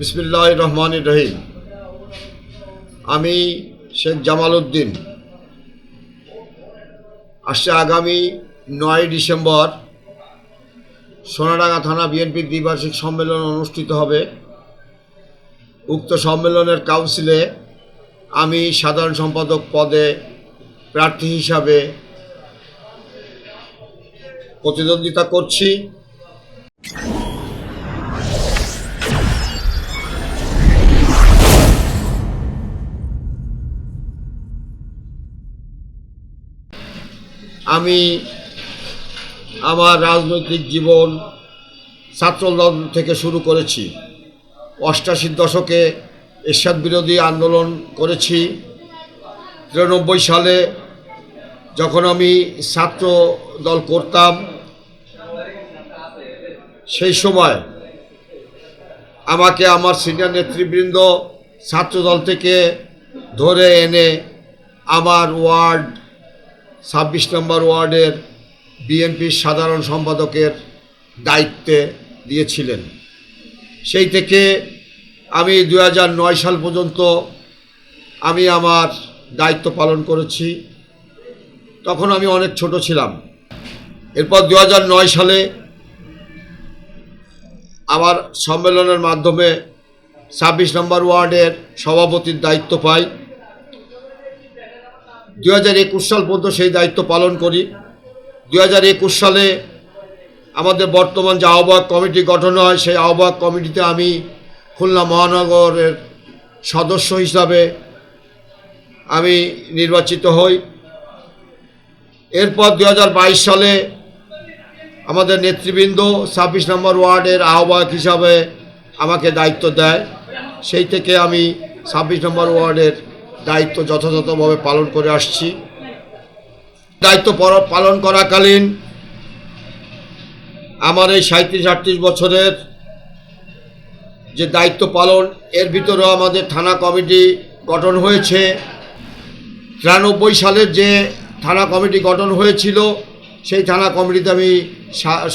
বিসমিল্লাহ রহমান রহিম আমি শেখ জামাল উদ্দিন আসছে আগামী নয় ডিসেম্বর সোনাডাঙ্গা থানা বিএনপির দ্বিবার্ষিক সম্মেলন অনুষ্ঠিত হবে। উক্ত সম্মেলনের কাউন্সিলে আমি সাধারণ সম্পাদক পদে প্রার্থী হিসাবে প্রতিদ্বন্দ্বিতা করছি। আমি আমার রাজনৈতিক জীবন ছাত্রদল থেকে শুরু করেছি। অষ্টাশির দশকে এরশাদ বিরোধী আন্দোলন করেছি। তিরানব্বই সালে যখন আমি ছাত্র দল করতাম, সেই সময় আমাকে আমার সিনিয়র নেতৃবৃন্দ ছাত্রদল থেকে ধরে এনে আমার ওয়ার্ড ছাব্বিশ নম্বর ওয়ার্ডের বিএনপির সাধারণ সম্পাদকের দায়িত্বে দিয়েছিলেন। সেই থেকে আমি দু সাল পর্যন্ত আমি আমার দায়িত্ব পালন করেছি। তখন আমি অনেক ছোট ছিলাম। এরপর দু সালে আমার সম্মেলনের মাধ্যমে ছাব্বিশ নম্বর ওয়ার্ডের সভাপতির দায়িত্ব পাই। দু হাজার একুশ সাল পর্যন্ত সেই দায়িত্ব পালন করি। দু হাজার একুশ সালে আমাদের বর্তমান যে আহ্বায়ক কমিটি গঠন হয়, সেই আহ্বায়ক কমিটিতে আমি খুলনা মহানগরের সদস্য হিসাবে আমি নির্বাচিত হই। এরপর দু হাজার বাইশ সালে আমাদের নেতৃবৃন্দ ছাব্বিশ নম্বর ওয়ার্ডের আহ্বায়ক হিসাবে আমাকে দায়িত্ব দেয়। সেই থেকে আমি ছাব্বিশ নম্বর ওয়ার্ডের দায়িত্ব যথাযথভাবে পালন করে আসছি। দায়িত্ব পালন করাকালীন আমার এই সাঁত্রিশ আটত্রিশ বছরের যে দায়িত্ব পালন, এর ভিতরেও আমাদের থানা কমিটি গঠন হয়েছে। তিরানব্বই সালের যে থানা কমিটি গঠন হয়েছিল, সেই থানা কমিটিতে আমি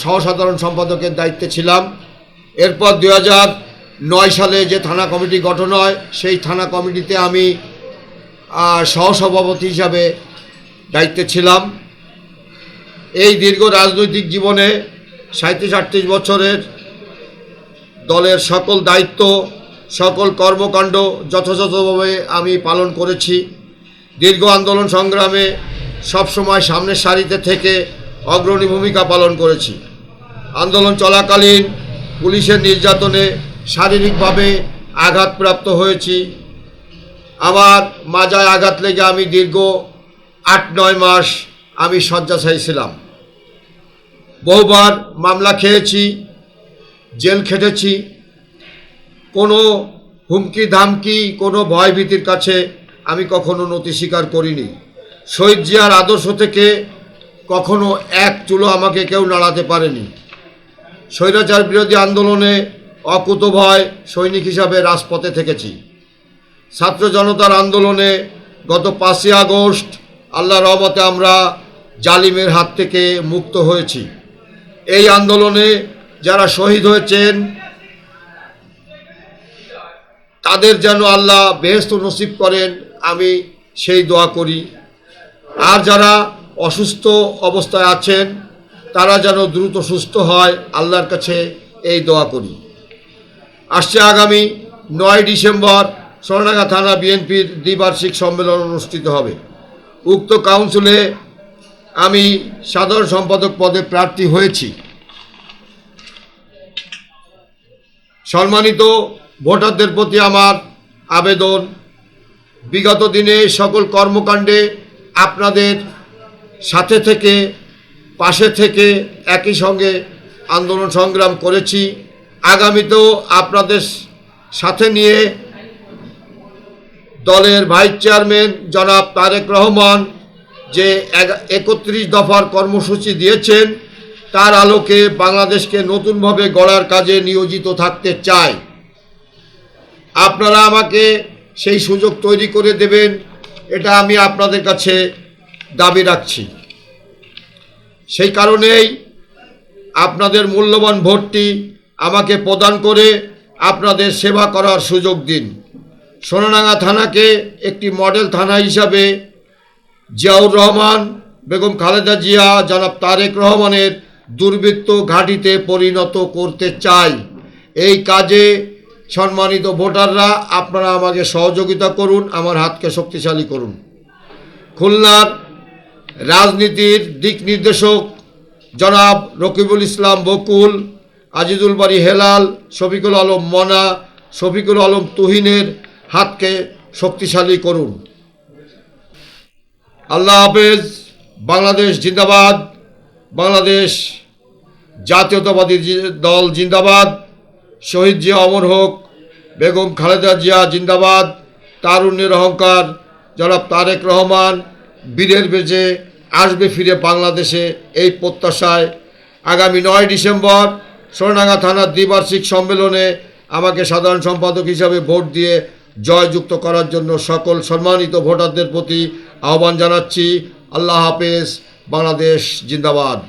সহসাধারণ সম্পাদকের দায়িত্বে ছিলাম। এরপর দু নয় সালে যে থানা কমিটি গঠন হয়, সেই থানা কমিটিতে আমি সহসভাপতি হিসাবে দায়িত্বে ছিলাম। এই দীর্ঘ রাজনৈতিক জীবনে সাঁত্রিশ আটত্রিশ বছরের দলের সকল দায়িত্ব, সকল কর্মকাণ্ড যথাযথভাবে আমি পালন করেছি। দীর্ঘ আন্দোলন সংগ্রামে সবসময় সামনের সারিতে থেকে অগ্রণী ভূমিকা পালন করেছি। আন্দোলন চলাকালীন পুলিশের নির্যাতনে শারীরিকভাবে আঘাতপ্রাপ্ত হয়েছি। আমার মাজায় আঘাত লেগে আমি দীর্ঘ আট, নয় মাস আমি শয্যাশায়ী ছিলাম। বহুবার মামলা খেয়েছি, জেল খেটেছি। কোনো হুমকি, ধামকি, কোনো ভয়ভীতির কাছে আমি কখনো নতি স্বীকার করিনি। শহীদ জিয়ার আদর্শ থেকে কখনো এক চুলো আমাকে কেউ নাড়াতে পারেনি। স্বৈরাচার বিরোধী আন্দোলনে অকুতভয় সৈনিক হিসাবে রাজপথে থেকেছি। ছাত্র জনতার আন্দোলনে গত পাঁচই আগস্ট আল্লাহ রহমতে আমরা জালিমের হাত থেকে মুক্ত হয়েছি। এই আন্দোলনে যারা শহীদ হয়েছেন, তাদের যেন আল্লাহ বেহেস্ত নসিব করেন, আমি সেই দোয়া করি। আর যারা অসুস্থ অবস্থায় আছেন, তারা যেন দ্রুত সুস্থ হয়, আল্লাহর কাছে এই দোয়া করি। আসছে আগামী নয় ডিসেম্বর সোনাডাঙ্গা থানা বিএনপির দ্বিবার্ষিক সম্মেলন অনুষ্ঠিত হবে। উক্ত কাউন্সিলে আমি সাধারণ সম্পাদক পদে প্রার্থী হয়েছি। সম্মানিত ভোটারদের প্রতি আমার আবেদন। বিগত দিনে সকল কর্মকাণ্ডে আপনাদের সাথে থেকে, পাশে থেকে একই সঙ্গে আন্দোলন সংগ্রাম করেছি। আগামীতেও আপনাদের সাথে নিয়ে দলের ভাইস চেয়ারম্যান জনাব তারেক রহমান যে একত্রিশ দফার কর্মসূচি দিয়েছেন, তার আলোকে বাংলাদেশকে নতুনভাবে গড়ার কাজে নিয়োজিত থাকতে চাই। আপনারা আমাকে সেই সুযোগ তৈরি করে দেবেন, এটা আমি আপনাদের কাছে দাবি রাখছি। সেই কারণেই আপনাদের মূল্যবান ভোটটি আমাকে প্রদান করে আপনাদের সেবা করার সুযোগ দিন। সোনাডাঙ্গা থানাকে একটি মডেল থানা হিসাবে জিয়াউর রহমান, বেগম খালেদা জিয়া, জনাব তারেক রহমানের দুর্বৃত্ত ঘাঁটিতে পরিণত করতে চাই। এই কাজে সম্মানিত ভোটাররা, আপনারা আমাকে সহযোগিতা করুন, আমার হাতকে শক্তিশালী করুন। খুলনার রাজনীতির দিক নির্দেশক জনাব রকিবুল ইসলাম বকুল, আজিজুল বাড়ি হেলাল, শফিকুল আলম মনা, শফিকুল আলম তুহিনের হাতকে শক্তিশালী করুন। আল্লাহ হাফেজ, বাংলাদেশ জিন্দাবাদ, বাংলাদেশ জাতীয়তাবাদী দল জিন্দাবাদ, শহীদ জিয়া অমর হোক, বেগম খালেদা জিয়া জিন্দাবাদ, তারুণ্যের অহংকার, জনাব তারেক রহমান, বীরের বেজে আসবে ফিরে বাংলাদেশে এই প্রত্যাশায়। আগামী নয় ডিসেম্বর সোনাডাঙ্গা থানার দ্বিবার্ষিক সম্মেলনে আমাকে সাধারণ সম্পাদক হিসাবে ভোট দিয়ে জয়যুক্ত করার জন্য সকল সম্মানিত ভোটারদের প্রতি আহ্বান জানাচ্ছি। আল্লাহ হাফেজ বাংলাদেশ জিন্দাবাদ।